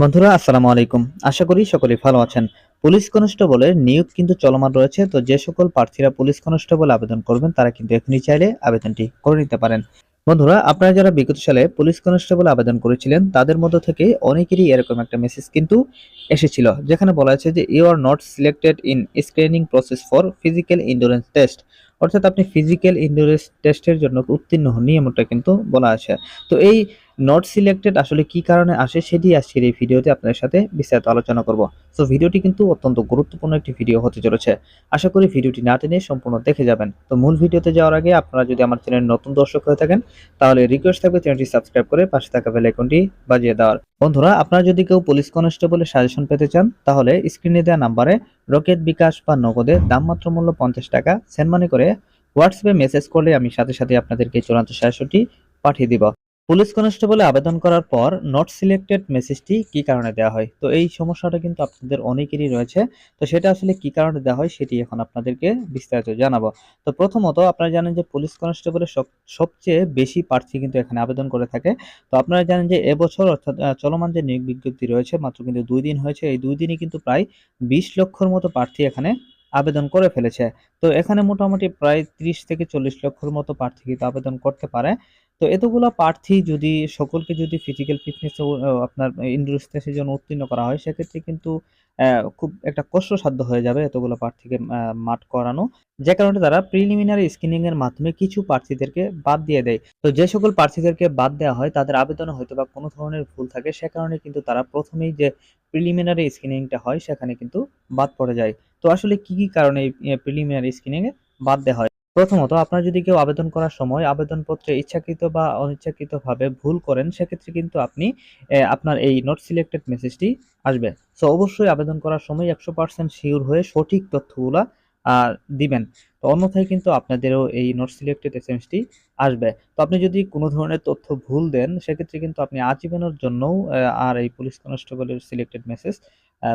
বন্ধুরা, আসসালামু আলাইকুম। আশা করি সকলেই ভালো আছেন। পুলিশ কনস্টেবলের নিয়োগ কিন্তু চলমান রয়েছে, তো যে সকল প্রার্থীরা পুলিশ কনস্টেবল আবেদন করবেন, তারা কিন্তু এখনই চাইলে আবেদনটি করে নিতে পারেন। বন্ধুরা, আপনারা যারা বিগত সালে পুলিশ কনস্টেবল আবেদন করেছিলেন, তাদের মধ্য থেকে অনেকেরই এরকম একটা মেসেজ কিন্তু এসেছিল, যেখানে বলা আছে যে you are not selected in screening process for physical endurance test অর্থাৎ আপনি ফিজিক্যাল ইন্ডুরেন্স টেস্টের জন্য উত্তীর্ণ হননি এমনটা কিন্তু বলা আছে। তো এই নট সিলেক্টেড আসলে কি কারণে আসে সেটি আজকের এই ভিডিওতে আপনাদের সাথে বিস্তারিত আলোচনা করব। সো ভিডিওটি কিন্তু অত্যন্ত গুরুত্বপূর্ণ একটি ভিডিও হতে চলেছে। আশা করি ভিডিওটি না টেনে সম্পূর্ণ দেখে যাবেন। তো মূল ভিডিওতে যাওয়ার আগে আপনারা যদি আমার চ্যানেল নতুন দর্শক হয়ে থাকেন, তাহলে রিকোয়েস্ট থাকবে চ্যানেলটি সাবস্ক্রাইব করে পাশে থাকা বেল আইকনটি বাজিয়ে দেওয়ার। বন্ধুরা, আপনারা যদি কেউ পুলিশ কনস্টেবলের সাজেশন পেতে চান, তাহলে স্ক্রিনে দেওয়া নাম্বারে রকেট বিকাশ বা নগদে দাম মাত্র মূল্য পঞ্চাশ টাকা সেন্ড মানি করে হোয়াটসঅ্যাপে মেসেজ করলে আমি সাথে সাথে আপনাদেরকে চূড়ান্ত সাজেশনটি পাঠিয়ে দিব। পুলিশ কনস্টেবলে আবেদন করার পর নট সিলেক্টেড মেসেজটি কি কারণে দেওয়া হয়? তো এই সমস্যাটা কিন্তু আপনাদের অনেকেরই রয়েছে। তো সেটা আসলে কি কারণে দেওয়া হয় সেটি এখন আপনাদেরকে বিস্তারিত জানাব। তো প্রথমত আপনারা জানেন যে পুলিশ কনস্টেবলের সব- সবচেয়ে বেশি প্রার্থী কিন্তু এখানে আবেদন করে থাকে। তো আপনারা জানেন যে এবছর অর্থাৎ চলমান যে নিয়োগ বিজ্ঞপ্তি রয়েছে মাত্র কিন্তু দুই দিন হয়েছে। এই দুই দিনই কিন্তু প্রায় বিশ লক্ষর মতো প্রার্থী এখানে আবেদন করে ফেলেছে। তো এখানে মোটামুটি প্রায় ত্রিশ থেকে চল্লিশ লক্ষর মতো প্রার্থী কিন্তু আবেদন করতে পারে। তো এতগুলো প্রার্থী যদি সকলকে যদি ফিজিক্যাল ফিটনেস আপনার ইন্ডোর স্টেজের জন্য উত্তীর্ণ করা হয়, সেক্ষেত্রে কিন্তু খুব একটা কষ্টসাধ্য হয়ে যাবে এতগুলো প্রার্থীকে মাঠ করানো। যে কারণে তারা প্রিলিমিনারি স্ক্রিনিং এর মাধ্যমে কিছু প্রার্থীদেরকে বাদ দিয়ে দেয়। তো যে সকল প্রার্থীদেরকে বাদ দেওয়া হয়, তাদের আবেদনে হয়তো বা কোনো ধরনের ভুল থাকে। সে কারণে কিন্তু তারা প্রথমেই যে প্রিলিমিনারি স্ক্রিনিংটা হয়, সেখানে কিন্তু বাদ পড়ে যায়। তো আসলে কি কি কারণে এই প্রিলিমিনারি স্ক্রিনিং এ বাদ দেওয়া হয়? প্রথমত, আপনার যদি কেউ আবেদন করার সময় আবেদনপত্রে ইচ্ছাকৃত বা অনিচ্ছাকৃতভাবে ভুল করেন, সেক্ষেত্রে কিন্তু আপনি আপনার এই নট সিলেক্টেড মেসেজটি আসবে। সো অবশ্যই আবেদন করার সময় একশো পার্সেন্ট শিওর হয়ে সঠিক তথ্যগুলা দিবেন। তো অন্যথায় কিন্তু আপনাদেরও এই নোট সিলেক্টেড এস এমসটি আসবে। তো আপনি যদি কোনো ধরনের তথ্য ভুল দেন, সেক্ষেত্রে কিন্তু আপনি আজীবনের জন্যও আর এই পুলিশ কনস্টেবলের সিলেক্টেড মেসেজ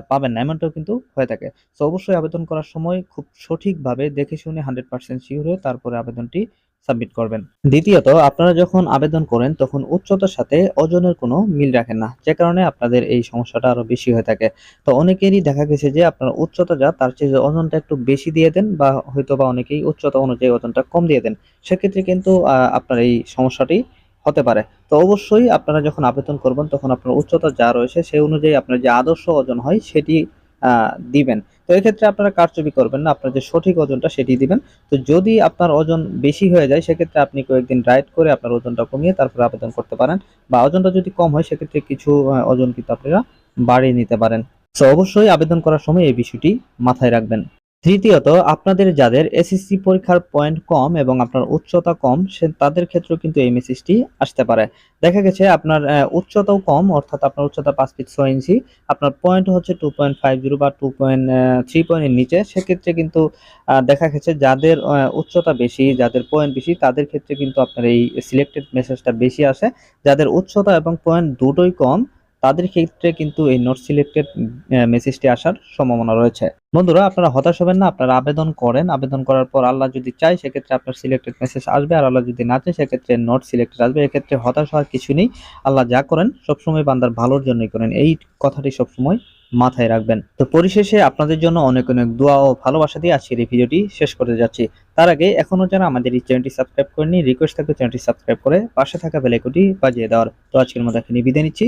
পাবেন না। এমনটাও কিন্তু হয়ে থাকে। তো অবশ্যই আবেদন করার সময় খুব সঠিকভাবে দেখে শুনে হান্ড্রেড পার্সেন্ট শিওর হয়ে তারপরে আবেদনটি সাবমিট করবেন। দ্বিতীয়ত, আপনারা যখন আবেদন করেন, তখন উচ্চতার সাথে ওজনের কোনো মিল রাখেন না, যে কারণে আপনাদের এই সমস্যাটা আরও বেশি হয়ে থাকে। তো অনেকেরই দেখা গেছে যে আপনার উচ্চতা যা তার চেয়ে ওজনটা একটু বেশি দিয়ে দেন বা হয়তো বা অনেকেই উচ্চতা অনুযায়ী ওজনটা কম দিয়ে দেন। সেক্ষেত্রে কিন্তু আপনার এই সমস্যাটি হতে পারে। তো অবশ্যই আপনারা যখন আবেদন করবেন, তখন আপনার উচ্চতা যা রয়েছে, সেই অনুযায়ী আপনার যে আদর্শ ওজন হয়, সেটি দিবেন। তো এক্ষেত্রে আপনারা কারচুপি করবেন না, আপনার যে সঠিক ওজনটা সেটি দিবেন। তো যদি আপনার ওজন বেশি হয়ে যায়, সেক্ষেত্রে আপনি কয়েকদিন ডায়েট করে আপনার ওজনটা কমিয়ে তারপর আবেদন করতে পারেন। বা ওজনটা যদি কম হয়, সেক্ষেত্রে কিছু ওজন কিন্তু আপনারা বাড়িয়ে নিতে পারেন। তো অবশ্যই আবেদন করার সময় এই বিষয়টি মাথায় রাখবেন। তৃতীয়ত, আপনাদের যাদের এসএসসি পরীক্ষার পয়েন্ট কম এবং আপনার উচ্চতা কম, সে তাদের ক্ষেত্রেও কিন্তু এই মেসেজটি আসতে পারে। দেখা গেছে, আপনার উচ্চতাও কম, অর্থাৎ আপনার উচ্চতা পাঁচ ফিট ছয় ইঞ্চি আপনার পয়েন্ট হচ্ছে টু পয়েন্ট ফাইভ জিরো বা টু পয়েন্ট থ্রি পয়েন্টের নিচে। সেক্ষেত্রে কিন্তু দেখা গেছে, যাদের উচ্চতা বেশি, যাদের পয়েন্ট বেশি, তাদের ক্ষেত্রে কিন্তু আপনার এই সিলেক্টেড মেসেজটা বেশি আসে। যাদের উচ্চতা এবং পয়েন্ট দুটোই কম তাদের ক্ষেত্রে কিন্তু এই নোট সিলেক্টেড মেসেজটি আসার সম্ভাবনা রয়েছে। বন্ধুরা, আপনারা হতাশ হবেন না, আপনারা আবেদন করেন। আবেদন করার পর আল্লাহ যদি চায়, সেক্ষেত্রে আপনার সিলেক্টেড মেসেজ আসবে। আর আল্লাহ যদি না চায়, সেক্ষেত্রে নোট সিলেক্টেড আসবে। এক্ষেত্রে হতাশ হওয়ার কিছু নেই। আল্লাহ যা করেন, সবসময় বান্দার ভালোর জন্যই করেন। এই কথাটি সবসময় মাথায় রাখবেন। তো পরিশেষে আপনাদের জন্য অনেক অনেক দোয়া ও ভালোবাসা দিয়ে আজকের এই ভিডিওটি শেষ করতে যাচ্ছি। তার আগে এখনও যারা আমাদের এই চ্যানেলটি সাবস্ক্রাইব করেনি রিকোয়েস্ট থাকবে চ্যানেলটি সাবস্ক্রাইব করে পাশে থাকা বেলাইকনটি বাজিয়ে দেওয়ার। তো আজকের মতো এখানে বিদায় নিচ্ছি।